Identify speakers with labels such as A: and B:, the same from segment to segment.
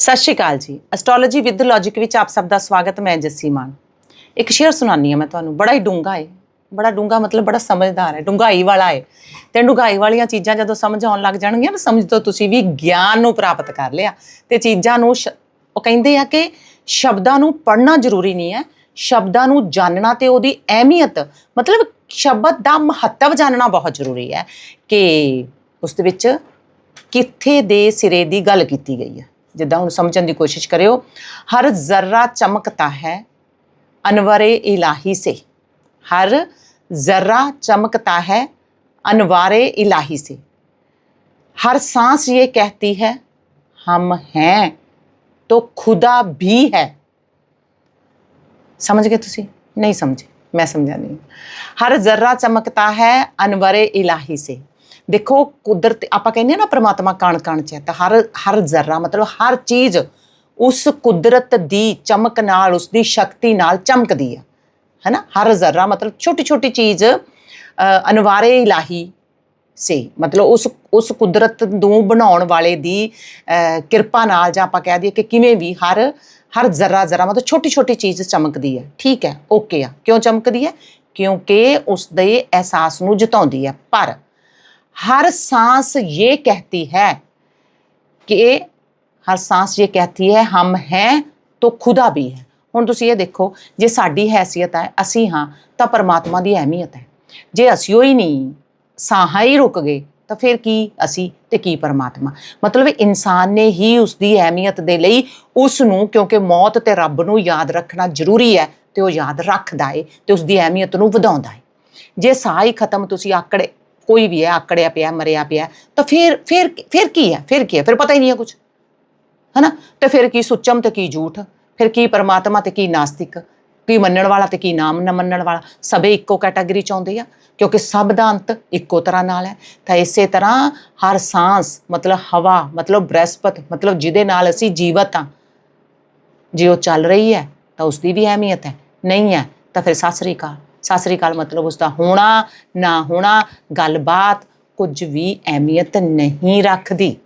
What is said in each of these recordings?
A: ਸਤਿ ਸ਼੍ਰੀ ਅਕਾਲ ਜੀ। Astrology with logic ਵਿੱਚ ਆਪ ਸਭ ਦਾ ਸਵਾਗਤ, ਮੈਂ ਜੱਸੀ ਮਾਨ। ਇੱਕ ਸ਼ੇਅਰ ਸੁਣਾਨੀ ਆ ਮੈਂ ਤੁਹਾਨੂੰ। ਬੜਾ ਹੀ ਡੂੰਘਾ ਹੈ ਬੜਾ ਡੂੰਘਾ ਮਤਲਬ ਬੜਾ ਸਮਝਦਾਰ ਹੈ ਡੂੰਘਾਈ ਵਾਲਾ ਹੈ ਤੇ ਡੂੰਘਾਈ ਵਾਲੀਆਂ ਚੀਜ਼ਾਂ ਜਦੋਂ ਸਮਝ ਆਉਣ ਲੱਗ ਜਾਣਗੀਆਂ ਨਾ, ਸਮਝ ਤੋਂ ਤੁਸੀਂ ਵੀ ਗਿਆਨ ਨੂੰ ਪ੍ਰਾਪਤ ਕਰ ਲਿਆ। ਤੇ ਚੀਜ਼ਾਂ ਨੂੰ ਸ਼- ਉਹ ਕਹਿੰਦੇ ਆ ਕਿ ਸ਼ਬਦਾਂ ਨੂੰ ਪੜ੍ਹਨਾ ਜ਼ਰੂਰੀ ਨਹੀਂ ਹੈ। ਸ਼ਬਦਾਂ ਨੂੰ ਜਾਣਨਾ ਤੇ ਉਹਦੀ ਅਹਿਮੀਅਤ, ਮਤਲਬ ਸ਼ਬਦ ਦਾ ਮਹੱਤਵ ਜਾਣਨਾ ਬਹੁਤ ਜ਼ਰੂਰੀ ਹੈ। ਕਿ ਉਸ ਦੇ ਵਿੱਚ ਕਿੱਥੇ ਦੇ ਸਿਰੇ ਦੀ ਗੱਲ ਕੀਤੀ ਗਈ ਹੈ। ਜਿੱਦਾਂ ਹੁਣ ਸਮਝਣ ਦੀ ਕੋਸ਼ਿਸ਼ ਕਰਿਓ ਹਰ ਜ਼ਰਾ ਚਮਕਤਾ ਹੈ ਅਨਵਰੇ ਇਲਾਹੀ ਸੇ हर जर्रा चमकता है अनवारे इलाही से हर सांस ये कहती है हम हैं तो खुदा भी है ਸਮਝ ਗਏ ਤੁਸੀਂ ਨਹੀਂ ਸਮਝੇ ਮੈਂ ਸਮਝਾ ਨਹੀਂ ਹਰ ਜ਼ਰਾ ਚਮਕਤਾ ਹੈ ਅਨਵਰੇ ਇਲਾਹੀ ਸੇ ਦੇਖੋ, ਕੁਦਰਤ, ਆਪਾਂ ਕਹਿੰਦੇ ਆ ਨਾ ਪ੍ਰਮਾਤਮਾ ਕਣ ਕਣ ਚ ਹੈ, ਤਾਂ ਹਰ ਹਰ ਜ਼ਰਾ ਮਤਲਬ ਹਰ ਚੀਜ਼ ਉਸ ਕੁਦਰਤ ਦੀ ਚਮਕ ਨਾਲ, ਉਸ ਦੀ ਸ਼ਕਤੀ ਨਾਲ ਚਮਕਦੀ ਹੈ, ਹੈਨਾ? ਹਰ ਜ਼ਰਾ ਮਤਲਬ ਛੋਟੀ ਛੋਟੀ ਚੀਜ਼ ਅਨਵਾਰੇ ਇਲਾਹੀ ਸੇ, ਮਤਲਬ ਉਸ ਉਸ ਕੁਦਰਤ ਨੂੰ ਬਣਾਉਣ ਵਾਲੇ ਦੀ ਕਿਰਪਾ ਨਾਲ ਜਾਂ ਆਪਾਂ ਕਹਿ ਦਈਏ ਕਿ ਕਿਵੇਂ ਵੀ ਹਰ ਹਰ ਜ਼ਰਾ ਜ਼ਰਾ ਮਤਲਬ ਛੋਟੀ ਛੋਟੀ ਚੀਜ਼ ਚਮਕਦੀ ਹੈ, ਠੀਕ ਹੈ? ਓਕੇ ਆ। ਕਿਉਂ ਚਮਕਦੀ ਹੈ? ਕਿਉਂਕਿ ਉਸ ਦੇ ਅਹਿਸਾਸ ਨੂੰ ਜਤਾਉਂਦੀ ਹੈ। ਪਰ ਹਰ सांस ये कहती है कि ਹਰ सांस ये कहती है हम हैं तो खुदा भी है ਹੁਣ ਤੁਸੀਂ ਇਹ ਦੇਖੋ ਜੇ ਸਾਡੀ ਹੈਸੀਅਤ ਹੈ ਅਸੀਂ ਹਾਂ ਤਾਂ ਪਰਮਾਤਮਾ ਦੀ ਅਹਿਮੀਅਤ ਹੈ ਜੇ ਅਸੀਂ ਹੀ ਨਹੀਂ ਸਾਹਾਂ ਹੀ ਰੁਕ ਗਏ ਤਾਂ ਫਿਰ ਕੀ ਅਸੀਂ ਤੇ ਕੀ ਪਰਮਾਤਮਾ ਮਤਲਬ ਇਨਸਾਨ ਨੇ ਹੀ ਉਸ ਦੀ ਅਹਿਮੀਅਤ ਦੇ ਲਈ ਉਸ ਨੂੰ ਕਿਉਂਕਿ ਮੌਤ ਤੇ ਰੱਬ ਨੂੰ ਯਾਦ ਰੱਖਣਾ ਜ਼ਰੂਰੀ ਹੈ ਤੇ ਉਹ ਯਾਦ ਰੱਖਦਾ ਏ ਤੇ ਉਸ ਦੀ ਅਹਿਮੀਅਤ ਨੂੰ ਵਧਾਉਂਦਾ ਏ ਜੇ ਸਾਹ ਹੀ ਖਤਮ ਤੁਸੀਂ ਆਕੜੇ ਕੋਈ ਵੀ ਹੈ, ਆਕੜਿਆ ਪਿਆ, ਮਰਿਆ ਪਿਆ, ਤਾਂ ਫਿਰ ਫਿਰ ਫਿਰ ਕੀ ਹੈ? ਫਿਰ ਕੀ ਹੈ? ਫਿਰ ਪਤਾ ਹੀ ਨਹੀਂ ਹੈ ਕੁਝ ਹਨਾ? ਤੇ ਫਿਰ ਕੀ ਸੁੱਚਮ ਤੇ ਕੀ ਝੂਠ? ਫਿਰ ਕੀ ਪਰਮਾਤਮਾ ਤੇ ਕੀ ਨਾਸਤਿਕ? ਕੀ ਮੰਨਣ ਵਾਲਾ ਤੇ ਕੀ ਨਾਮ ਨਾ ਮੰਨਣ ਵਾਲਾ? ਸਭੇ ਇੱਕੋ ਕੈਟਾਗਰੀ ਚ ਆਉਂਦੇ ਆ, ਕਿਉਂਕਿ ਸਭ ਦਾ ਅੰਤ ਇੱਕੋ ਤਰ੍ਹਾਂ ਨਾਲ ਹੈ। ਤਾਂ ਇਸੇ ਤਰ੍ਹਾਂ ਹਰ ਸਾਂਸ, ਮਤਲਬ ਹਵਾ, ਮਤਲਬ ਬ੍ਰਹਿਸਪਤ, ਮਤਲਬ ਜਿਹਦੇ ਨਾਲ ਅਸੀਂ ਜੀਵਤ ਆ ਜੇ ਉਹ ਚੱਲ ਰਹੀ ਹੈ, ਤਾਂ ਉਸ ਦੀ ਵੀ ਅਹਿਮੀਅਤ ਹੈ। ਨਹੀਂ ਹੈ, ਤਾਂ ਫਿਰ ਸਤਿ ਸ੍ਰੀ ਅਕਾਲ। ਸਤਿ ਸ੍ਰੀ ਅਕਾਲ, ਮਤਲਬ ਉਸ ਦਾ ਹੋਣਾ, ਨਾ ਹੋਣਾ, ਗੱਲਬਾਤ ਕੁਝ ਵੀ ਅਹਿਮੀਅਤ ਨਹੀਂ ਰੱਖਦੀ।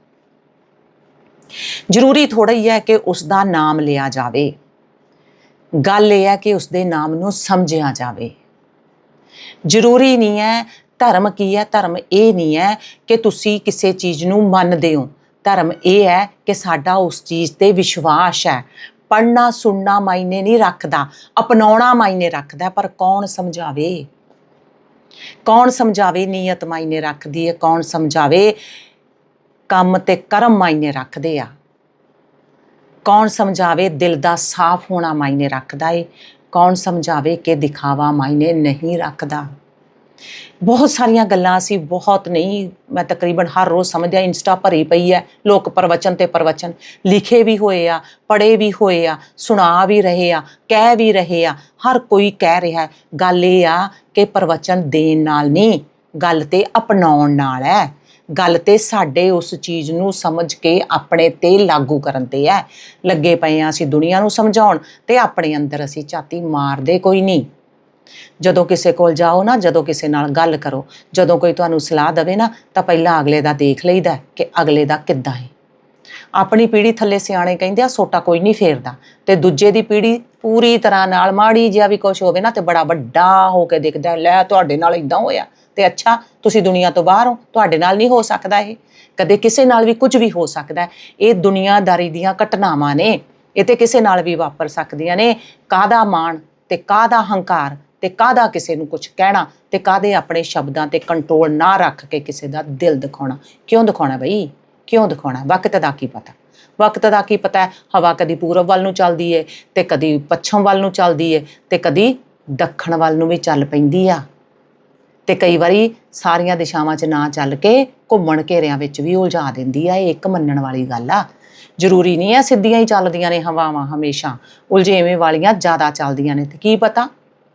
A: ਜ਼ਰੂਰੀ ਥੋੜਾ ਹੀ ਹੈ ਕਿ ਉਸ ਦਾ ਨਾਮ ਲਿਆ ਜਾਵੇ। ਗੱਲ ਇਹ ਹੈ ਕਿ ਉਸ ਦੇ ਨਾਮ ਨੂੰ ਸਮਝਿਆ ਜਾਵੇ। ਜ਼ਰੂਰੀ ਨਹੀਂ ਹੈ, ਧਰਮ ਕੀ ਹੈ, ਧਰਮ ਇਹ ਨਹੀਂ ਹੈ ਕਿ ਤੁਸੀਂ ਕਿਸੇ ਚੀਜ਼ ਨੂੰ ਮੰਨਦੇ ਹੋ। ਧਰਮ ਇਹ ਹੈ ਕਿ ਸਾਡਾ ਉਸ ਚੀਜ਼ ਤੇ ਵਿਸ਼ਵਾਸ ਹੈ। ਪੜਨਾ ਸੁਣਨਾ ਮਾਇਨੇ ਨਹੀਂ ਰੱਖਦਾ, ਅਪਣਾਉਣਾ ਮਾਇਨੇ ਰੱਖਦਾ, ਪਰ ਕੌਣ ਸਮਝਾਵੇ? ਕੌਣ ਸਮਝਾਵੇ ਨੀਅਤ ਮਾਇਨੇ ਰੱਖਦੀ ਹੈ? ਕੌਣ ਸਮਝਾਵੇ ਕੰਮ ਤੇ ਕਰਮ ਮਾਇਨੇ ਰੱਖਦੇ ਆ? ਕੌਣ ਸਮਝਾਵੇ ਦਿਲ ਦਾ ਸਾਫ਼ ਹੋਣਾ ਮਾਇਨੇ ਰੱਖਦਾ ਏ? ਕੌਣ ਸਮਝਾਵੇ ਕਿ ਦਿਖਾਵਾ ਮਾਇਨੇ ਨਹੀਂ ਰੱਖਦਾ? ਬਹੁਤ ਸਾਰੀਆਂ ਗੱਲਾਂ ਅਸੀਂ ਬਹੁਤ ਨਹੀਂ, ਮੈਂ ਤਕਰੀਬਨ ਹਰ ਰੋਜ਼ ਸਮਝਿਆ ਇੰਸਟਾ ਭਰੀ ਪਈ ਹੈ, ਲੋਕ ਪ੍ਰਵਚਨ ਤੇ ਪ੍ਰਵਚਨ, ਲਿਖੇ ਵੀ ਹੋਏ ਆ, ਪੜ੍ਹੇ ਵੀ ਹੋਏ ਆ, ਸੁਣਾ ਵੀ ਰਹੇ ਆ, ਕਹਿ ਵੀ ਰਹੇ ਆ, ਹਰ ਕੋਈ ਕਹਿ ਰਿਹਾ ਗੱਲ ਇਹ ਆ ਕਿ ਪ੍ਰਵਚਨ ਦੇਣ ਨਾਲ ਨਹੀਂ, ਗੱਲ ਤੇ ਅਪਣਾਉਣ ਨਾਲ ਹੈ। ਗੱਲ ਤੇ ਸਾਡੇ ਉਸ ਚੀਜ਼ ਨੂੰ ਸਮਝ ਕੇ ਆਪਣੇ ਤੇ ਲਾਗੂ ਕਰਨ ਤੇ ਹੈ। ਲੱਗੇ ਪਏ ਆ ਅਸੀਂ ਦੁਨੀਆ ਨੂੰ ਸਮਝਾਉਣ ਤੇ ਆਪਣੇ ਅੰਦਰ ਅਸੀਂ ਝਾਤੀ ਮਾਰਦੇ ਕੋਈ ਨਹੀਂ। ਜਦੋਂ ਕਿਸੇ ਕੋਲ ਜਾਓ ਨਾ, ਜਦੋਂ ਕਿਸੇ ਨਾਲ ਗੱਲ ਕਰੋ, ਜਦੋਂ ਕੋਈ ਤੁਹਾਨੂੰ ਸਲਾਹ ਦੇਵੇ ਨਾ, ਤਾਂ ਪਹਿਲਾਂ ਅਗਲੇ ਦਾ ਦੇਖ ਲਈਦਾ ਕਿ ਅਗਲੇ ਦਾ ਕਿੱਦਾਂ ਹੈ। ਆਪਣੀ ਪੀੜੀ ਥੱਲੇ ਸਿਆਣੇ ਕਹਿੰਦੇ ਆ, ਸੋਟਾ ਕੋਈ ਨਹੀਂ ਫੇਰਦਾ। ਤੇ ਦੂਜੇ ਦੀ ਪੀੜੀ ਪੂਰੀ ਤਰ੍ਹਾਂ ਨਾਲ ਮਾੜੀ ਜਿਹਾ ਵੀ ਕੁਝ ਹੋਵੇ ਨਾ, ਤੇ ਬੜਾ ਵੱਡਾ ਹੋ ਕੇ ਦਿਖਦਾ ਲੈ ਤੁਹਾਡੇ ਨਾਲ ਇਦਾਂ ਹੋਇਆ। ਤੇ ਅੱਛਾ, ਤੁਸੀਂ ਦੁਨੀਆ ਤੋਂ ਬਾਹਰ ਹੋ, ਤੁਹਾਡੇ ਨਾਲ ਨਹੀਂ ਹੋ ਸਕਦਾ ਇਹ। ਕਦੇ ਕਿਸੇ ਨਾਲ ਵੀ ਕੁਝ ਵੀ ਹੋ ਸਕਦਾ ਇਹ ਦੁਨੀਆਦਾਰੀ ਦੀਆਂ ਘਟਨਾਵਾਂ ਨੇ। ਇਹ ਤੇ ਕਿਸੇ ਨਾਲ ਵੀ ਵਾਪਰ ਸਕਦੀਆਂ ਨੇ। ਕਾਹਦਾ ਮਾਣ ਤੇ ਕਾਹਦਾ ਹੰਕਾਰ ਤੇ ਕਾਹਦਾ ਕਿਸੇ ਨੂੰ ਕੁਝ ਕਹਿਣਾ ਤੇ ਕਾਹਦੇ ਆਪਣੇ ਸ਼ਬਦਾਂ ਤੇ ਕੰਟਰੋਲ ਨਾ ਰੱਖ ਕੇ ਕਿਸੇ ਦਾ ਦਿਲ ਦਿਖਾਉਣਾ? ਕਿਉਂ ਦਿਖਾਉਣਾ ਬਈ? ਕਿਉਂ ਦਿਖਾਉਣਾ? ਵਕਤ ਦਾ ਕੀ ਪਤਾ? ਵਕਤ ਦਾ ਕੀ ਪਤਾ? ਹਵਾ ਕਦੀ ਪੂਰਬ ਵੱਲ ਨੂੰ ਚੱਲਦੀ ਏ ਤੇ ਕਦੀ ਪੱਛਮ ਵੱਲ ਨੂੰ ਚੱਲਦੀ ਏ ਤੇ ਕਦੀ ਦੱਖਣ ਵੱਲ ਨੂੰ ਵੀ ਚੱਲ ਪੈਂਦੀ ਆ। ਤੇ ਕਈ ਵਾਰੀ ਸਾਰੀਆਂ ਦਿਸ਼ਾਵਾਂ 'ਚ ਨਾ ਚੱਲ ਕੇ ਘੁੰਮਣ ਘੇਰਿਆਂ ਵਿੱਚ ਵੀ ਉਲਝਾ ਦਿੰਦੀ ਆ, ਇਹ ਇੱਕ ਮੰਨਣ ਵਾਲੀ ਗੱਲ ਆ। ਜ਼ਰੂਰੀ ਨਹੀਂ ਆ ਸਿੱਧੀਆਂ ਹੀ ਚੱਲਦੀਆਂ ਨੇ ਹਵਾਵਾਂ ਹਮੇਸ਼ਾ, ਉਲਝੇਵੇਂ ਵਾਲੀਆਂ ਜ਼ਿਆਦਾ ਚੱਲਦੀਆਂ ਨੇ ਤੇ ਕੀ ਪਤਾ?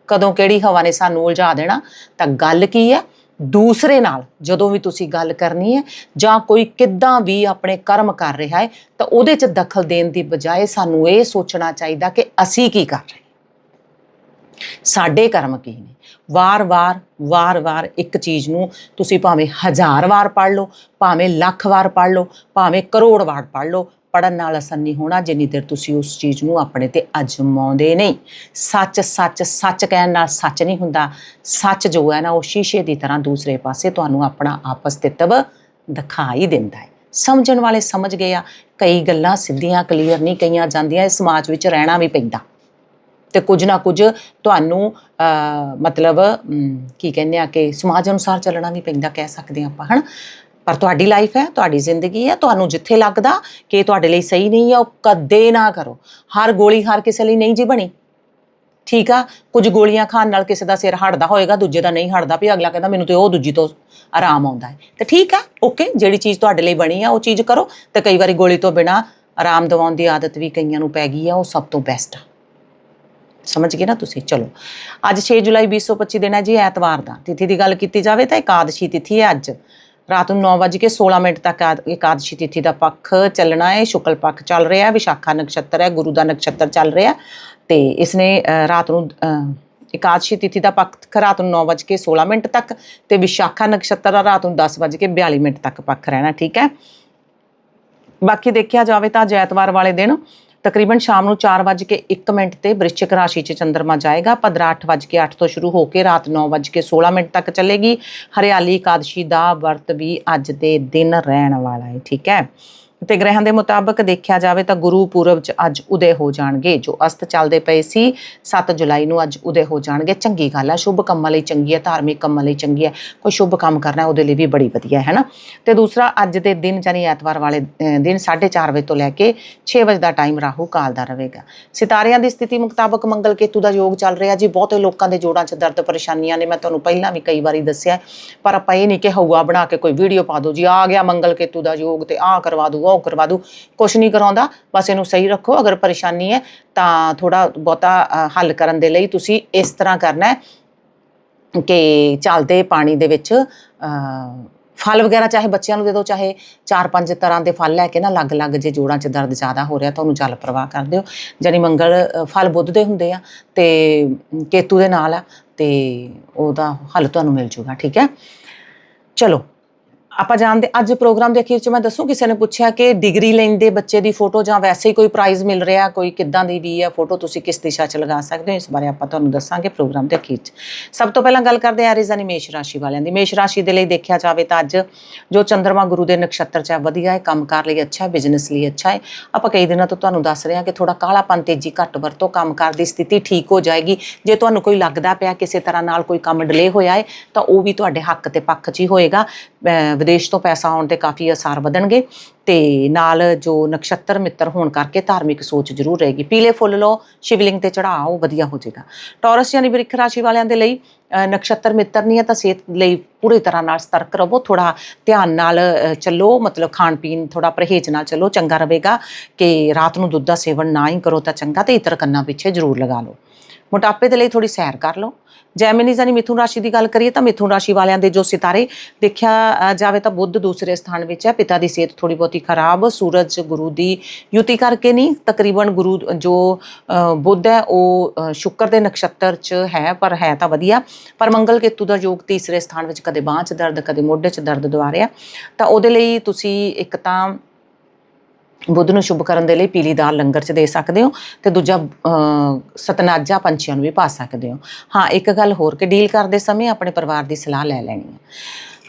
A: ਕਦੋਂ ਕਿਹੜੀ ਹਵਾ ਨੇ ਸਾਨੂੰ ਉਲਝਾ ਦੇਣਾ, ਤਾਂ ਗੱਲ ਕੀ ਹੈ ਦੂਸਰੇ ਨਾਲ ਜਦੋਂ ਵੀ ਤੁਸੀਂ ਗੱਲ ਕਰਨੀ ਹੈ, ਜਾਂ ਕੋਈ ਕਿੱਦਾਂ ਵੀ ਆਪਣੇ ਕਰਮ ਕਰ ਰਿਹਾ ਹੈ, ਤਾਂ ਉਹਦੇ 'ਚ ਦਖਲ ਦੇਣ ਦੀ ਬਜਾਏ ਸਾਨੂੰ ਇਹ ਸੋਚਣਾ ਚਾਹੀਦਾ ਕਿ ਅਸੀਂ ਕੀ ਕਰ ਰਹੇ ਸਾਡੇ ਕਰਮ ਕੀ ਨੇ? ਵਾਰ-ਵਾਰ ਵਾਰ-ਵਾਰ ਇੱਕ ਚੀਜ਼ ਨੂੰ ਤੁਸੀਂ ਭਾਵੇਂ ਹਜ਼ਾਰ ਵਾਰ ਪੜ੍ਹ ਲਓ, ਭਾਵੇਂ ਲੱਖ ਵਾਰ ਪੜ੍ਹ ਲਓ, ਭਾਵੇਂ ਕਰੋੜ ਵਾਰ ਪੜ੍ਹ ਲਓ ਪੜਨ ਨਾਲ ਅਸਰ ਨਹੀਂ ਹੋਣਾ ਜਿੰਨੀ ਦੇਰ ਤੁਸੀਂ ਉਸ ਚੀਜ਼ ਨੂੰ ਆਪਣੇ ਤੇ ਅਜਮਾਉਂਦੇ ਨਹੀਂ। ਸੱਚ ਸੱਚ ਸੱਚ ਕਹਿਣ ਨਾਲ ਸੱਚ ਨਹੀਂ ਹੁੰਦਾ। ਸੱਚ ਜੋ ਹੈ ਨਾ ਉਹ ਸ਼ੀਸ਼ੇ ਦੀ ਤਰ੍ਹਾਂ ਦੂਸਰੇ ਪਾਸੇ ਤੁਹਾਨੂੰ ਆਪਣਾ ਆਪਸਤਿਤਵ ਦਿਖਾਈ ਦਿੰਦਾ ਹੈ। ਸਮਝਣ ਵਾਲੇ ਸਮਝ ਗਏ ਆ। ਕਈ ਗੱਲਾਂ ਸਿੱਧੀਆਂ ਕਲੀਅਰ ਨਹੀਂ ਕਈਆਂ ਜਾਂਦੀਆਂ। ਇਸ ਸਮਾਜ ਵਿੱਚ ਰਹਿਣਾ ਵੀ ਪੈਂਦਾ। ਤੇ ਕੁਝ ਨਾ ਕੁਝ ਤੁਹਾਨੂੰ ਅਹ, ਮਤਲਬ ਕੀ ਕਹਿੰਦੇ ਆ ਕਿ ਸਮਾਜ ਅਨੁਸਾਰ ਚੱਲਣਾ ਵੀ ਪੈਂਦਾ ਕਹਿ ਸਕਦੇ ਹਾਂ ਆਪਾਂ ਹਨ? ਪਰ ਤੁਹਾਡੀ ਲਾਈਫ ਹੈ, ਤੁਹਾਡੀ ਜ਼ਿੰਦਗੀ ਹੈ, ਤੁਹਾਨੂੰ ਜਿੱਥੇ ਲੱਗਦਾ ਕਿ ਇਹ ਤੁਹਾਡੇ ਲਈ ਸਹੀ ਨਹੀਂ ਹੈ, ਉਹ ਕਦੇ ਨਾ ਕਰੋ। ਹਰ ਗੋਲੀ ਹਰ ਕਿਸੇ ਲਈ ਨਹੀਂ ਜੀ ਬਣੀ। ਠੀਕ ਆ? ਕੁਝ ਗੋਲੀਆਂ ਖਾਣ ਨਾਲ ਕਿਸੇ ਦਾ ਸਿਰ ਹਟਦਾ ਹੋਏਗਾ, ਦੂਜੇ ਦਾ ਨਹੀਂ ਹਟਦਾ ਵੀ ਅਗਲਾ ਕਹਿੰਦਾ ਮੈਨੂੰ ਤੇ ਉਹ ਦੂਜੀ ਤੋਂ ਆਰਾਮ ਆਉਂਦਾ ਹੈ। ਤੇ ਠੀਕ ਆ? ਓਕੇ ਜਿਹੜੀ ਚੀਜ਼ ਤੁਹਾਡੇ ਲਈ ਬਣੀ ਆ, ਉਹ ਚੀਜ਼ ਕਰੋ। ਤੇ ਕਈ ਵਾਰੀ ਗੋਲੀ ਤੋਂ ਬਿਨਾ ਆਰਾਮ ਦਿਵਾਉਣ ਦੀ ਆਦਤ ਵੀ ਕਈਆਂ ਨੂੰ ਪੈ ਗਈ ਆ, ਉਹ ਸਭ ਤੋਂ ਬੈਸਟ ਆ। ਸਮਝ ਗਏ ਨਾ ਤੁਸੀਂ? ਚਲੋ। ਅੱਜ 6 ਜੁਲਾਈ 2025 ਦਿਨ ਹੈ ਜੀ, ਐਤਵਾਰ ਦਾ। ਤਿਥੀ ਦੀ ਗੱਲ ਕੀਤੀ ਜਾਵੇ ਤਾਂ ਇਕਾਦਸ਼ੀ ਤਿਥੀ ਹੈ ਅੱਜ। ਰਾਤ ਨੂੰ 9:16 ਮਿੰਟ ਤੱਕ ਆ- ਇਕਾਦਸ਼ੀ ਤਿਥੀ ਦਾ ਪੱਖ ਚੱਲਣਾ ਹੈ ਸ਼ੁਕਲ ਪੱਖ ਚੱਲ ਰਿਹਾ ਹੈ ਵਿਸ਼ਾਖਾ ਨਕਸ਼ਤਰ ਹੈ ਗੁਰੂ ਦਾ ਨਕਸ਼ਤਰ ਚੱਲ ਰਿਹਾ ਤੇ ਇਸ ਨੇ ਅ, ਰਾਤ ਨੂੰ ਅ, ਇਕਾਦਸ਼ੀ ਤਿਥੀ ਦਾ ਪੱਖ ਰਾਤ ਨੂੰ 9:16 ਮਿੰਟ ਤੱਕ ਤੇ ਵਿਸ਼ਾਖਾ ਨਕਸ਼ਤਰ ਦਾ ਰਾਤ ਨੂੰ 10:42 ਮਿੰਟ ਤੱਕ ਪੱਖ ਰਹਿਣਾ ਠੀਕ ਹੈ। ਬਾਕੀ ਦੇਖਿਆ ਜਾਵੇ ਤਾਂ ਅੱਜ ਐਤਵਾਰ ਵਾਲੇ ਦਿਨ ਤਕਰੀਬਨ ਸ਼ਾਮ ਨੂੰ 4:01 ਮਿੰਟ ਤੇ ਬ੍ਰਿਸ਼ਚਿਕ ਰਾਸ਼ੀ 'ਚ ਚੰਦਰਮਾ ਜਾਏਗਾ। ਪਦਰਾ 8:08 ਤੋਂ ਸ਼ੁਰੂ ਹੋ ਕੇ ਰਾਤ 9:16 ਮਿੰਟ ਤੱਕ ਚੱਲੇਗੀ। ਹਰਿਆਲੀ ਇਕਾਦਸ਼ੀ ਦਾ ਵਰਤ ਵੀ ਅੱਜ ਦੇ ਦਿਨ ਰਹਿਣ ਵਾਲਾ ਹੈ, ਠੀਕ ਹੈ। ਤੇ ਗ੍ਰਹਿਾਂ ਦੇ ਮੁਤਾਬਕ ਦੇਖਿਆ ਜਾਵੇ ਤਾਂ ਗੁਰੂ ਪੂਰਬ 'ਚ ਅੱਜ ਉਦੇ ਹੋ ਜਾਣਗੇ। ਜੋ ਅਸਤ ਚੱਲਦੇ ਪਏ ਸੀ 7 ਜੁਲਾਈ ਨੂੰ ਅੱਜ ਉਦੇ ਹੋ ਜਾਣਗੇ। ਚੰਗੀ ਗੱਲ ਆ ਸ਼ੁਭ ਕੰਮਾਂ ਲਈ ਚੰਗੀ ਹੈ ਧਾਰਮਿਕ ਕੰਮਾਂ ਲਈ ਚੰਗੀ ਹੈ ਕੋਈ ਸ਼ੁਭ ਕੰਮ ਕਰਨਾ ਉਹਦੇ ਲਈ ਵੀ ਬੜੀ ਵਧੀਆ ਹੈ ਨਾ ਤੇ ਦੂਸਰਾ ਅੱਜ ਦੇ ਦਿਨ ਜਾਨੀ ਐਤਵਾਰ ਵਾਲੇ ਅਹ, ਦਿਨ 4:30 ਵਜੇ ਤੋਂ ਲੈ ਕੇ 6 ਵਜੇ ਦਾ ਟਾਈਮ ਰਾਹੂ ਕਾਲ ਦਾ ਰਹੇਗਾ। ਸਿਤਾਰਿਆਂ ਦੀ ਸਥਿਤੀ ਮੁਤਾਬਕ ਮੰਗਲ ਕੇਤੂ ਦਾ ਯੋਗ ਚੱਲ ਰਿਹਾ ਜੀ। ਬਹੁਤੇ ਲੋਕਾਂ ਦੇ ਜੋੜਾਂ 'ਚ ਦਰਦ ਪਰੇਸ਼ਾਨੀਆਂ ਨੇ ਮੈਂ ਤੁਹਾਨੂੰ ਪਹਿਲਾਂ ਵੀ ਕਈ ਵਾਰੀ ਦੱਸਿਆ ਪਰ ਆਪਾਂ ਇਹ ਨਹੀਂ ਕਿ ਹਊਆ ਬਣਾ ਕੇ ਕੋਈ ਵੀਡੀਓ ਪਾ ਦਿਓ ਜੀ ਆ ਗਿਆ ਮੰਗਲ ਕੇਤੂ ਦਾ ਯੋਗ ਤੇ ਆਹ ਕਰਵਾ ਦੂ ਉਹ ਕਰਵਾ ਦੂ। ਕੁਛ ਨਹੀਂ ਕਰਾਉਂਦਾ, ਬਸ ਇਹਨੂੰ ਸਹੀ ਰੱਖੋ। ਅਗਰ ਪਰੇਸ਼ਾਨੀ ਹੈ, ਤਾਂ ਥੋੜਾ ਬਹੁਤਾ ਹੱਲ ਕਰਨ ਦੇ ਲਈ ਤੁਸੀਂ ਇਸ ਤਰ੍ਹਾਂ ਕਰਨਾ ਹੈ ਕਿ ਚੱਲਦੇ ਪਾਣੀ ਦੇ ਵਿੱਚ ਫਲ ਵਗੈਰਾ ਚਾਹੇ ਬੱਚਿਆਂ ਨੂੰ ਦੇ ਦਿਓ, ਚਾਹੇ ਚਾਰ ਪੰਜ ਤਰ੍ਹਾਂ ਦੇ ਫਲ ਲੈ ਕੇ ਨਾ ਅਲੱਗ-ਅਲੱਗ ਜੇ ਜੋੜਾਂ 'ਚ ਦਰਦ ਜ਼ਿਆਦਾ ਹੋ ਰਿਹਾ, ਤਾਂ ਉਹਨੂੰ ਜਲ ਪ੍ਰਵਾਹ ਕਰ ਦਿਓ। ਜਾਨੀ ਮੰਗਲ ਫਲ ਬੁੱਧ ਦੇ ਹੁੰਦੇ ਆ ਤੇ ਕੇਤੂ ਦੇ ਨਾਲ ਆ ਤੇ ਉਹਦਾ ਹੱਲ ਤੁਹਾਨੂੰ ਮਿਲ ਜੂਗਾ, ਠੀਕ ਹੈ? ਚਲੋ। ਆਪਾਂ ਜਾਣਦੇ, ਅੱਜ ਪ੍ਰੋਗਰਾਮ ਦੇ ਅਖੀਰ ਚ ਮੈਂ ਦੱਸੂ ਕਿਸੇ ਨੇ ਪੁੱਛਿਆ ਕਿ ਡਿਗਰੀ ਲੈਂਦੇ ਬੱਚੇ ਦੀ ਫੋਟੋ ਜਾਂ ਵੈਸੇ ਹੀ ਕੋਈ ਪ੍ਰਾਈਜ਼ ਮਿਲ ਰਿਹਾ, ਕੋਈ ਕਿੱਦਾਂ ਦੀ ਵੀ ਹੈ ਫੋਟੋ ਤੁਸੀਂ ਕਿਸ ਦਿਸ਼ਾ ਚ ਲਗਾ ਸਕਦੇ ਹੋ? ਇਸ ਬਾਰੇ ਆਪਾਂ ਤੁਹਾਨੂੰ ਦੱਸਾਂਗੇ ਪ੍ਰੋਗਰਾਮ ਦੇ ਅਖੀਰ ਚ। ਸਭ ਤੋਂ ਪਹਿਲਾਂ ਗੱਲ ਕਰਦੇ ਹਾਂ ਰਿਜ਼ਾਨੀ ਮੇਸ਼ ਰਾਸ਼ੀ ਵਾਲਿਆਂ ਦੀ। ਮੇਸ਼ ਰਾਸ਼ੀ ਦੇ ਲਈ ਦੇਖਿਆ ਜਾਵੇ ਤਾਂ ਅੱਜ ਜੋ ਚੰਦਰਮਾ ਗੁਰੂ ਦੇ ਨਕਸ਼ਤਰ ਚ ਹੈ ਵਧੀਆ ਹੈ, ਕੰਮਕਾਰ ਲਈ ਅੱਛਾ ਹੈ ਬਿਜ਼ਨਸ ਲਈ ਅੱਛਾ ਹੈ। ਆਪਾਂ ਕਈ ਦਿਨਾਂ ਤੋਂ ਤੁਹਾਨੂੰ ਦੱਸ ਰਹੇ ਹਾਂ ਕਿ ਥੋੜਾ ਕਾਲਾਪਨ, ਤੇਜ਼ੀ ਘੱਟ ਵਰਤੋ, ਕੰਮਕਾਰ ਦੀ ਸਥਿਤੀ ਠੀਕ ਹੋ ਜਾਏਗੀ। ਜੇ ਤੁਹਾਨੂੰ ਕੋਈ ਲੱਗਦਾ ਪਿਆ ਕਿਸੇ ਤਰ੍ਹਾਂ ਨਾਲ ਕੋਈ ਕੰਮ ਡਿਲੇ ਹੋਇਆ ਹੈ, ਤਾਂ ਉਹ ਵੀ ਤੁਹਾਡੇ ਹੱਕ ਤੇ ਪੱਖ 'ਚ ਹੀ ਹੋਏਗਾ। ਵਿਦੇਸ਼ ਤੋਂ ਪੈਸਾ ਆਉਣ ਦੇ ਕਾਫੀ ਅਸਾਰ ਵਧਣਗੇ ਤੇ ਨਾਲ ਜੋ ਨਕਸ਼ਤਰ ਮਿੱਤਰ ਹੋਣ ਕਰਕੇ ਧਾਰਮਿਕ ਸੋਚ ਜ਼ਰੂਰ ਰਹੇਗੀ। ਪੀਲੇ ਫੁੱਲ ਲਓ, ਸ਼ਿਵਲਿੰਗ ਤੇ ਚੜਾਓ ਵਧੀਆ ਹੋ ਜਾਏਗਾ। ਟੌਰਸ ਯਾਨੀ ਬ੍ਰਿਖ ਰਾਸ਼ੀ ਵਾਲਿਆਂ ਦੇ ਲਈ ਨਕਸ਼ਤਰ ਮਿੱਤਰ ਨਹੀਂ ਹੈ, ਤਾਂ ਸਿਹਤ ਲਈ ਪੂਰੀ ਤਰ੍ਹਾਂ ਨਾਲ ਸਤਰਕ ਰਹੋ ਥੋੜਾ ਧਿਆਨ ਨਾਲ ਚੱਲੋ, ਮਤਲਬ ਖਾਣ ਪੀਣ ਥੋੜਾ ਪਰਹੇਜ਼ ਨਾਲ ਚੱਲੋ, ਚੰਗਾ ਰਹੇਗਾ ਕਿ ਰਾਤ ਨੂੰ ਦੁੱਧ ਦਾ ਸੇਵਨ ਨਾ ਹੀ ਕਰੋ ਤਾਂ ਚੰਗਾ, ਤੇ ਇਤਰ ਕੰਨਾਂ ਪਿੱਛੇ ਜ਼ਰੂਰ ਲਗਾ ਲਓ। ਮੋਟਾਪੇ ਦੇ ਲਈ ਥੋੜੀ ਸੈਰ ਕਰ ਲਓ। ਜੈਮਿਨੀ ਜਾਨੀ ਮਿਥੁਨ ਰਾਸ਼ੀ ਦੀ ਗੱਲ ਕਰੀਏ ਤਾਂ ਮਿਥੁਨ ਰਾਸ਼ੀ ਵਾਲਿਆਂ ਦੇ ਜੋ ਸਿਤਾਰੇ ਦੇਖਿਆ ਜਾਵੇ ਤਾਂ ਬੁੱਧ ਦੂਸਰੇ ਸਥਾਨ ਵਿੱਚ ਹੈ, ਪਿਤਾ ਦੀ ਸਿਹਤ ਥੋੜੀ ਬਹੁਤੀ ਖਰਾਬ, ਸੂਰਜ, ਗੁਰੂ ਦੀ ਯੁਤੀ ਕਰਕੇ ਨਹੀਂ, ਤਕਰੀਬਨ ਗੁਰੂ ਜੋ ਬੁੱਧ ਹੈ, ਉਹ ਸ਼ੁੱਕਰ ਦੇ ਨਕਸ਼ਤਰ 'ਚ ਹੈ, ਪਰ ਹੈ ਤਾਂ ਵਧੀਆ। ਪਰ ਮੰਗਲ ਕੇਤੂ ਦਾ ਯੋਗ ਤੀਸਰੇ ਸਥਾਨ ਵਿੱਚ ਕਦੇ ਬਾਂਹ 'ਚ ਦਰਦ ਕਦੇ ਮੋਢੇ 'ਚ ਦਰਦ ਦਵਾ ਰਿਹਾ। ਤਾਂ ਉਹਦੇ ਲਈ ਤੁਸੀਂ ਇੱਕ ਤਾਂ ਬੁੱਧ ਨੂੰ ਸ਼ੁਭ ਕਰਨ ਦੇ ਲਈ ਪੀਲੀ ਦਾਲ ਲੰਗਰ 'ਚ ਦੇ ਸਕਦੇ ਹੋ ਤੇ ਦੂਜਾ ਅਹ, ਸਤਨਾਜਾ ਪੰਛੀਆਂ ਨੂੰ ਵੀ ਪਾ ਸਕਦੇ ਹੋ। ਹਾਂ ਇੱਕ ਗੱਲ ਹੋਰ ਕਿ ਡੀਲ ਕਰਦੇ ਸਮੇਂ ਆਪਣੇ ਪਰਿਵਾਰ ਦੀ ਸਲਾਹ ਲੈ ਲੈਣੀ ਹੈ।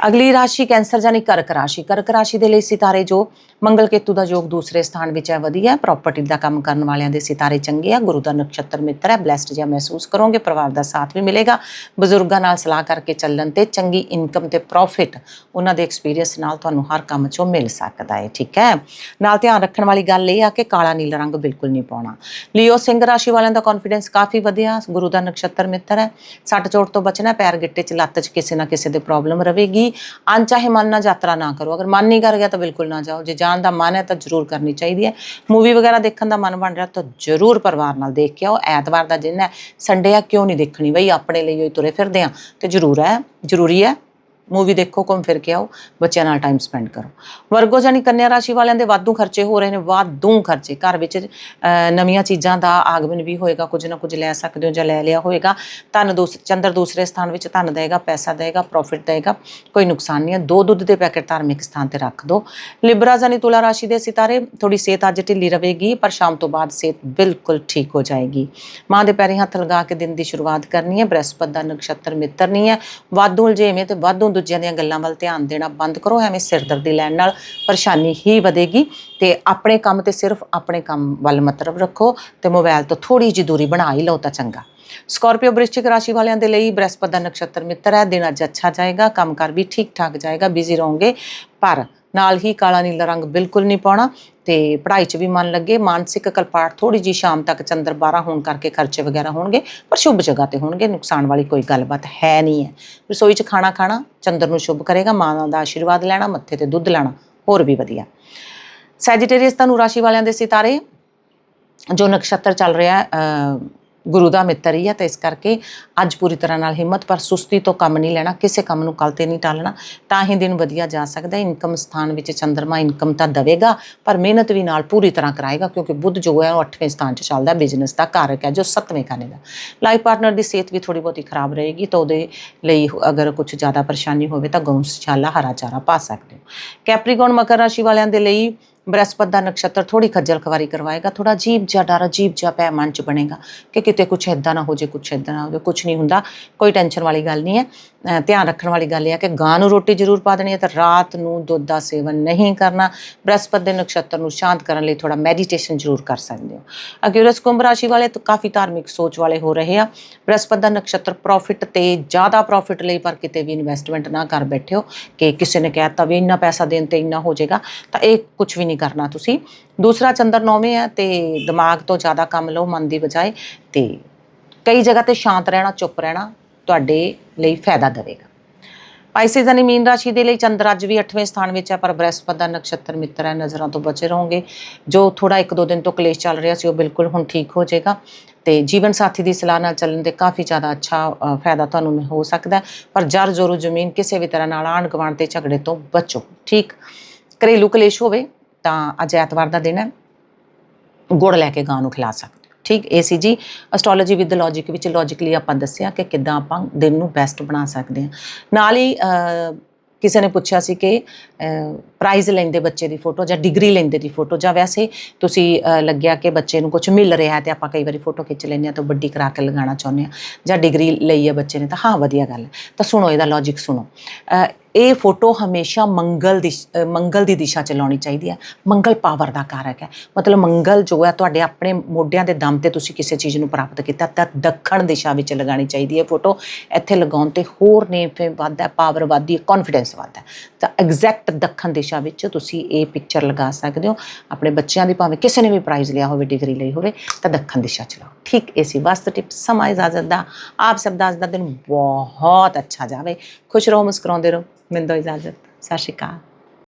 A: ਅਗਲੀ ਰਾਸ਼ੀ ਕੈਂਸਰ ਜਾਨੀ ਕਰਕ ਰਾਸ਼ੀ। ਕਰਕ ਰਾਸ਼ੀ ਦੇ ਲਈ ਸਿਤਾਰੇ ਜੋ ਮੰਗਲ ਕੇਤੂ ਦਾ ਯੋਗ ਦੂਸਰੇ ਸਥਾਨ ਵਿੱਚ ਹੈ, ਵਧੀਆ ਪ੍ਰਾਪਰਟੀ ਦਾ ਕੰਮ ਕਰਨ ਵਾਲਿਆਂ ਦੇ ਸਿਤਾਰੇ ਚੰਗੇ ਆ। ਗੁਰੂ ਦਾ ਨਕਸ਼ਤਰ ਮਿੱਤਰ ਹੈ। ਬਲੈਸਡ ਜਿਹਾ ਮਹਿਸੂਸ ਕਰੋਗੇ, ਪਰਿਵਾਰ ਦਾ ਸਾਥ ਵੀ ਮਿਲੇਗਾ। ਬਜ਼ੁਰਗਾਂ ਨਾਲ ਸਲਾਹ ਕਰਕੇ ਚੱਲਣ ਤੇ ਚੰਗੀ ਇਨਕਮ ਤੇ ਪ੍ਰੋਫਿਟ ਉਹਨਾਂ ਦੇ ਐਕਸਪੀਰੀਅੰਸ ਨਾਲ ਤੁਹਾਨੂੰ ਹਰ ਕੰਮ 'ਚੋਂ ਮਿਲ ਸਕਦਾ ਹੈ। ਠੀਕ ਹੈ? ਨਾਲ ਧਿਆਨ ਰੱਖਣ ਵਾਲੀ ਗੱਲ ਇਹ ਆ ਕਿ ਕਾਲਾ ਨੀਲਾ ਰੰਗ ਬਿਲਕੁਲ ਨਹੀਂ ਪਾਉਣਾ। ਲਿਓ ਸਿੰਘ ਰਾਸ਼ੀ ਵਾਲਿਆਂ ਦਾ ਕੌਨਫੀਡੈਂਸ ਕਾਫੀ ਵਧੀਆ। ਗੁਰੂ ਦਾ ਨਕਸ਼ਤਰ ਮਿੱਤਰ ਹੈ। ਸੱਟ ਚੋਟ ਤੋਂ ਬਚਣਾ, ਪੈਰ ਗਿੱਟੇ 'ਚ ਲੱਤ 'ਚ ਕਿਸੇ ਨਾ ਕਿਸੇ ਦੇ ਪ੍ਰੋਬਲਮ ਰਹੇਗੀ। ਅਨਚਾਹੇ ਮਨ ਨਾਲ ਯਾਤਰਾ ਨਾ ਕਰੋ। ਅਗਰ ਮਨ ਨਹੀਂ ਕਰ ਗਿਆ ਤਾਂ ਬਿਲਕੁਲ ਨਾ ਜਾਓ। ਜੇ ਜਾਣ ਦਾ ਮਨ ਹੈ ਤਾਂ ਜ਼ਰੂਰ ਕਰਨੀ ਚਾਹੀਦੀ ਹੈ। ਮੂਵੀ ਵਗੈਰਾ ਦੇਖਣ ਦਾ ਮਨ ਬਣ ਰਿਹਾ ਤਾਂ ਜ਼ਰੂਰ ਪਰਿਵਾਰ ਨਾਲ ਦੇਖ ਕੇ ਆਓ। ਐਤਵਾਰ ਦਾ ਦਿਨ ਹੈ। ਸੰਡੇ ਆ, ਕਿਉਂ ਨਹੀਂ ਦੇਖਣੀ ਬਈ? ਆਪਣੇ ਲਈ ਹੀ ਤੁਰੇ ਫਿਰਦੇ ਆ ਤੇ ਜ਼ਰੂਰ ਹੈ। ਜ਼ਰੂਰੀ ਹੈ ਮੂਵੀ ਦੇਖੋ ਘੁੰਮ ਫਿਰ ਕੇ ਆਓ ਬੱਚਿਆਂ ਨਾਲ ਟਾਈਮ ਸਪੈਂਡ ਕਰੋ। ਵਰਗੋ ਜਾਨੀ ਕੰਨਿਆ ਰਾਸ਼ੀ ਵਾਲਿਆਂ ਦੇ ਵਾਧੂ ਖਰਚੇ ਹੋ ਰਹੇ ਨੇ ਵਾਧੂ ਖਰਚੇ। ਘਰ ਵਿੱਚ ਅਹ, ਨਵੀਆਂ ਚੀਜ਼ਾਂ ਦਾ ਆਗਮਨ ਵੀ ਹੋਏਗਾ ਕੁਝ ਨਾ ਕੁਝ ਲੈ ਸਕਦੇ ਹੋ ਜਾਂ ਲੈ ਲਿਆ ਹੋਏਗਾ। ਧਨ ਦੂਸ ਚੰਦਰ ਦੂਸਰੇ ਸਥਾਨ ਵਿੱਚ ਧਨ ਦੇਗਾ ਪੈਸਾ ਦੇਗਾ ਪ੍ਰੋਫਿਟ ਦੇਗਾ ਕੋਈ ਨੁਕਸਾਨ ਨਹੀਂ ਹੈ। ਦੋ ਦੁੱਧ ਦੇ ਪੈਕੇਟ ਧਾਰਮਿਕ ਸਥਾਨ ਤੇ ਰੱਖ ਦਿਓ ਲਿਬਰਾ ਜਾਨੀ ਤੁਲਾ ਰਾਸ਼ੀ ਦੇ ਸਿਤਾਰੇ ਥੋੜੀ ਸਿਹਤ ਅੱਜ ਢਿੱਲੀ ਰਹੇਗੀ ਪਰ ਸ਼ਾਮ ਤੋਂ ਬਾਅਦ ਸਿਹਤ ਬਿਲਕੁਲ ਠੀਕ ਹੋ ਜਾਏਗੀ। ਮਾਂ ਦੇ ਪੈਰੀ ਹੱਥ ਲਗਾ ਕੇ ਦਿਨ ਦੀ ਸ਼ੁਰੂਆਤ ਕਰਨੀ ਹੈ ਬ੍ਰਹਿਸਪਤ ਦਾ ਨਕਸ਼ਤਰ ਮਿੱਤਰ ਨਹੀਂ ਹੈ। ਵਾਧੂ ਉਲਝੇਵੇਂ ਤੇ ਵਾਧੂ ਦੂਜਿਆਂ ਦੀਆਂ ਗੱਲਾਂ ਵੱਲ ਧਿਆਨ ਦੇਣਾ ਬੰਦ ਕਰੋ, ਐਵੇਂ ਸਿਰਦਰਦੀ ਲੈਣ ਨਾਲ ਪਰੇਸ਼ਾਨੀ ਹੀ ਵਧੇਗੀ। ਤੇ ਆਪਣੇ ਕੰਮ ਤੇ ਸਿਰਫ ਆਪਣੇ ਕੰਮ ਵੱਲ ਮਤਲਬ ਰੱਖੋ ਤੇ ਮੋਬਾਈਲ ਤੋਂ ਥੋੜੀ ਜਿਹੀ ਦੂਰੀ ਬਣਾ ਹੀ ਲਓ ਤਾਂ ਚੰਗਾ। ਸਕਾਰਪੀਓ ਬ੍ਰਿਸ਼ਚਿਕ ਰਾਸ਼ੀ ਵਾਲਿਆਂ ਦੇ ਲਈ ਬ੍ਰਹਸਪਤ ਦਾ ਨਕਸ਼ਤਰ ਮਿੱਤਰ ਹੈ, ਦਿਨ ਅੱਜ ਅੱਛਾ ਜਾਏਗਾ, ਕੰਮਕਾਰ ਵੀ ਠੀਕ ਠਾਕ ਜਾਏਗਾ ਬਿਜ਼ੀ ਰਹੋਗੇ, ਪਰ ਨਾਲ ਹੀ ਕਾਲਾ ਨੀਲਾ ਰੰਗ ਬਿਲਕੁਲ ਨਹੀਂ ਪਾਉਣਾ ਤੇ ਪੜ੍ਹਾਈ 'ਚ ਵੀ ਮਨ ਲੱਗੇ, ਮਾਨਸਿਕ ਕਲਪਾਟ ਥੋੜੀ ਜੀ ਸ਼ਾਮ ਤੱਕ ਚੰਦਰ 12 ਹੋਣ ਕਰਕੇ ਖਰਚੇ ਵਗੈਰਾ ਹੋਣਗੇ, ਪਰ ਸ਼ੁਭ ਜਗ੍ਹਾ ਤੇ ਹੋਣਗੇ, ਨੁਕਸਾਨ ਵਾਲੀ ਕੋਈ ਗੱਲਬਾਤ ਹੈ ਨਹੀਂ ਹੈ। ਰਸੋਈ 'ਚ ਖਾਣਾ ਖਾਣਾ, ਚੰਦਰ ਨੂੰ ਸ਼ੁਭ ਕਰੇਗਾ ਮਾਂ ਦਾ ਆਸ਼ੀਰਵਾਦ ਲੈਣਾ, ਮੱਥੇ ਤੇ ਦੁੱਧ ਲੈਣਾ, ਹੋਰ ਵੀ ਵਧੀਆ। ਸੈਜੀਟੇਰੀਅਸ ਤੁਹਾਨੂੰ ਰਾਸ਼ੀ ਵਾਲਿਆਂ ਦੇ ਸਿਤਾਰੇ, ਜੋ ਨਕਸ਼ਤਰ ਚੱਲ ਰਿਹਾ ਗੁਰੂ ਦਾ ਮਿੱਤਰ ਹੀ ਹੈ ਤੇ ਇਸ ਕਰਕੇ ਅੱਜ ਪੂਰੀ ਤਰ੍ਹਾਂ ਨਾਲ ਹਿੰਮਤ, ਪਰ ਸੁਸਤੀ ਤੋਂ ਕੰਮ ਨਹੀਂ ਲੈਣਾ, ਕਿਸੇ ਕੰਮ ਨੂੰ ਕੱਲ ਤੇ ਨਹੀਂ ਟਾਲਣਾ, ਤਾਂ ਹੀ ਦਿਨ ਵਧੀਆ ਜਾ ਸਕਦਾ ਹੈ। ਇਨਕਮ ਸਥਾਨ ਵਿੱਚ ਚੰਦਰਮਾ ਇਨਕਮ ਤਾਂ ਦੇਵੇਗਾ, ਪਰ ਮਿਹਨਤ ਵੀ ਨਾਲ ਪੂਰੀ ਤਰ੍ਹਾਂ ਕਰਾਏਗਾ, ਕਿਉਂਕਿ ਬੁੱਧ ਜੋ ਹੈ ਉਹ 8ਵੇਂ ਸਥਾਨ 'ਚ ਚੱਲਦਾ, ਬਿਜ਼ਨਸ ਦਾ ਕਾਰਕ ਹੈ ਜੋ 7ਵੇਂ ਖਾਨੇ ਦਾ। ਲਾਈਫ ਪਾਰਟਨਰ ਦੀ ਸਿਹਤ ਵੀ ਥੋੜੀ ਬਹੁਤੀ ਖਰਾਬ ਰਹੇਗੀ, ਤਾਂ ਉਹਦੇ ਲਈ ਅਗਰ ਕੁਝ ਜ਼ਿਆਦਾ ਪਰੇਸ਼ਾਨੀ ਹੋਵੇ ਤਾਂ ਗਊਸ਼ਾਲਾ, ਹਰਾ ਚਾਰਾ ਪਾ ਸਕਦੇ ਹੋ। ਕੈਪਰੀਕੌਨ ਮਕਰ ਰਾਸ਼ੀ ਵਾਲਿਆਂ ਦੇ ਲਈ ਬ੍ਰਹਸਪਤ ਦਾ ਨਕਸ਼ਤਰ ਥੋੜੀ ਖੱਜਲ ਖਵਾਰੀ ਕਰਵਾਏਗਾ ਥੋੜਾ ਅਜੀਬ ਜਿਹਾ ਡਰ, ਅਜੀਬ ਜਿਹਾ ਪੈ ਮਨ ਚ ਬਣੇਗਾ ਕਿ ਕਿਤੇ ਕੁਛ ਇਦਾਂ ਨਾ ਹੋ ਜੇ ਕੁਛ ਇਦਾਂ ਨਾ ਹੋ ਜੇ ਕੁਛ ਨਹੀਂ ਹੁੰਦਾ, ਕੋਈ ਟੈਨਸ਼ਨ ਵਾਲੀ ਗੱਲ ਨਹੀਂ ਹੈ। ਧਿਆਨ ਰੱਖਣ ਵਾਲੀ ਗੱਲ ਇਹ ਹੈ ਕਿ ਗਾਂ ਨੂੰ ਰੋਟੀ ਜ਼ਰੂਰ ਪਾ ਦੇਣੀ ਹੈ ਤਾਂ ਰਾਤ ਨੂੰ ਦੁੱਧ ਦਾ ਸੇਵਨ ਨਹੀਂ ਕਰਨਾ। ਬ੍ਰਹਸਪਤ ਦੇ ਨਕਸ਼ਤਰ ਨੂੰ ਸ਼ਾਂਤ ਕਰਨ ਲਈ ਥੋੜਾ ਮੈਡੀਟੇਸ਼ਨ ਜ਼ਰੂਰ ਕਰ ਸਕਦੇ ਹੋ। ਅਕਿਊਰਸ ਕੁੰਭ ਰਾਸ਼ੀ ਵਾਲੇ ਤਾਂ ਕਾਫੀ ਧਾਰਮਿਕ ਸੋਚ ਵਾਲੇ ਹੋ ਰਹੇ ਆ। ਬ੍ਰਹਸਪਤ ਦਾ ਨਕਸ਼ਤਰ ਪ੍ਰੋਫਿਟ ਤੇ ਜ਼ਿਆਦਾ ਪ੍ਰੋਫਿਟ ਲਈ ਪਰ ਕਿਤੇ ਵੀ ਇਨਵੈਸਟਮੈਂਟ ਨਾ ਕਰ ਬੈਠਿਓ ਕਿ ਕਿਸੇ ਨੇ ਕਹਿਤਾ ਵੀ ਇੰਨਾ ਪੈਸਾ ਦੇਣ ਤੇ ਇੰਨਾ ਹੋ ਜਾਏਗਾ, ਤਾਂ ਇਹ ਕੁਝ ਵੀ ਨਹੀਂ ਕਰਨਾ ਤੁਸੀਂ। ਦੂਸਰਾ ਚੰਦਰ ਨੌਵੇਂ ਆ ਤੇ ਦਿਮਾਗ ਤੋਂ ਜ਼ਿਆਦਾ ਕੰਮ ਲਓ, ਮਨ ਦੀ ਬਜਾਏ। ਤੇ ਕਈ ਜਗ੍ਹਾ ਤੇ ਸ਼ਾਂਤ ਰਹਿਣਾ, ਚੁੱਪ ਰਹਿਣਾ ਤੁਹਾਡੇ ਲਈ ਫਾਇਦਾ ਦੇਵੇਗਾ। ਪਾਈਸਿਸ ਯਾਨੀ ਮੀਨ ਰਾਸ਼ੀ ਦੇ ਲਈ ਚੰਦਰ ਅੱਜ ਵੀ 8ਵੇਂ ਸਥਾਨ ਵਿੱਚ ਹੈ, ਪਰ ਬ੍ਰਹਿਸਪਤ ਦਾ ਨਕਸ਼ਤਰ ਮਿੱਤਰ ਹੈ, ਨਜ਼ਰਾਂ ਤੋਂ ਬਚੇ ਰਹੋਗੇ। ਜੋ ਥੋੜਾ ਇੱਕ ਦੋ ਦਿਨ ਤੋਂ ਕਲੇਸ਼ ਚੱਲ ਰਿਹਾ ਸੀ, ਉਹ ਬਿਲਕੁਲ ਹੁਣ ਠੀਕ ਹੋ ਜਾਏਗਾ। ਤੇ ਜੀਵਨ ਸਾਥੀ ਦੀ ਸਲਾਹ ਨਾਲ ਚੱਲਣ ਦੇ ਕਾਫੀ ਜ਼ਿਆਦਾ ਅੱਛਾ ਫਾਇਦਾ ਤੁਹਾਨੂੰ ਹੋ ਸਕਦਾ ਪਰ ਜਰ ਜ਼ੋਰੂ ਜ਼ਮੀਨ ਕਿਸੇ ਵੀ ਤਰ੍ਹਾਂ ਨਾਲ ਆਂਢ ਗੁਆਂਢ ਤੇ ਝਗੜੇ ਤੋਂ ਬਚੋ। ਠੀਕ? ਘਰੇਲੂ ਕਲੇਸ਼ ਹੋਵੇ ਤਾਂ ਅੱਜ ਐਤਵਾਰ ਦਾ ਦਿਨ ਹੈ। ਗੁੜ ਲੈ ਕੇ ਗਾਂ ਨੂੰ ਖਿਲਾ ਸਕਦੇ ਠੀਕ, ਇਹ ਸੀ ਜੀ ਐਸਟ੍ਰੋਲੋਜੀ ਵਿਦ ਲੌਜੀਕ ਵਿੱਚ ਲੌਜੀਕਲੀ ਆਪਾਂ ਦੱਸਿਆ ਕਿ ਕਿੱਦਾਂ ਆਪਾਂ ਦਿਨ ਨੂੰ ਬੈਸਟ ਬਣਾ ਸਕਦੇ ਹਾਂ। ਨਾਲ ਹੀ ਕਿਸੇ ਨੇ ਪੁੱਛਿਆ ਸੀ ਕਿ ਪ੍ਰਾਈਜ਼ ਲੈਂਦੇ ਬੱਚੇ ਦੀ ਫੋਟੋ ਜਾਂ ਡਿਗਰੀ ਲੈਂਦੇ ਦੀ ਫੋਟੋ ਜਾਂ ਵੈਸੇ ਤੁਸੀਂ ਲੱਗਿਆ ਕਿ ਬੱਚੇ ਨੂੰ ਕੁਝ ਮਿਲ ਰਿਹਾ ਹੈ ਤੇ ਆਪਾਂ ਕਈ ਵਾਰੀ ਫੋਟੋ ਖਿੱਚ ਲੈਂਦੇ ਹਾਂ ਤਾਂ ਵੱਡੀ ਕਰਾ ਕੇ ਲਗਾਉਣਾ ਚਾਹੁੰਦੇ ਹਾਂ, ਜਾਂ ਡਿਗਰੀ ਲਈ ਹੈ ਬੱਚੇ ਨੇ ਤਾਂ ਹਾਂ, ਵਧੀਆ ਗੱਲ ਹੈ। ਤਾਂ ਸੁਣੋ ਇਹਦਾ ਲੌਜੀਕ ਸੁਣੋ। ਇਹ ਫੋਟੋ ਹਮੇਸ਼ਾ ਮੰਗਲ ਦੀ ਮੰਗਲ ਦੀ ਦਿਸ਼ਾ ਚ ਲਾਉਣੀ ਚਾਹੀਦੀ ਹੈ। ਮੰਗਲ ਪਾਵਰ ਦਾ ਕਾਰਕ ਹੈ। ਮਤਲਬ ਮੰਗਲ ਜੋ ਹੈ ਤੁਹਾਡੇ ਆਪਣੇ ਮੋਢਿਆਂ ਦੇ ਦਮ ਤੇ ਤੁਸੀਂ ਕਿਸੇ ਚੀਜ਼ ਨੂੰ ਪ੍ਰਾਪਤ ਕੀਤਾ, ਤਾਂ ਦੱਖਣ ਦਿਸ਼ਾ ਵਿੱਚ ਲਗਾਉਣੀ ਚਾਹੀਦੀ ਹੈ ਫੋਟੋ। ਇੱਥੇ ਲਗਾਉਣ ਤੇ ਹੋਰ ਨੇ ਫਿਰ ਵੱਧਦਾ ਪਾਵਰ ਵੱਧਦੀ ਹੈ ਕੌਨਫੀਡੈਂਸ ਵੱਧਦਾ ਤਾਂ ਐਗਜ਼ੈਕਟ ਦੱਖਣ ਦਿਸ਼ਾ ਵਿੱਚ ਤੁਸੀਂ ਇਹ ਪਿਕਚਰ ਲਗਾ ਸਕਦੇ ਹੋ। ਆਪਣੇ ਬੱਚਿਆਂ ਦੀ ਭਾਵੇਂ ਕਿਸੇ ਨੇ ਵੀ ਪ੍ਰਾਈਜ਼ ਲਿਆ ਹੋਵੇ ਡਿਗਰੀ ਲਈ ਹੋਵੇ, ਤਾਂ ਦੱਖਣ ਦਿਸ਼ਾ ਚ ਲਾਓ। ਠੀਕ, ਇਹ ਸੀ ਵਾਸਤੂ ਟਿਪ ਸਮਾਂ ਇਜਾਜ਼ਤ ਦਾ। ਆਪ ਸਭ ਦਾ ਅੱਜ ਦਾ ਦਿਨ ਬਹੁਤ ਅੱਛਾ ਜਾਵੇ। ਖੁਸ਼ ਰਹੋ, ਮੁਸਕਰਾਉਂਦੇ ਰਹੋ। ਮੈਨੂੰ ਦਿਓ ਇਜਾਜ਼ਤ ਸਤਿ ਸ਼੍ਰੀ ਅਕਾਲ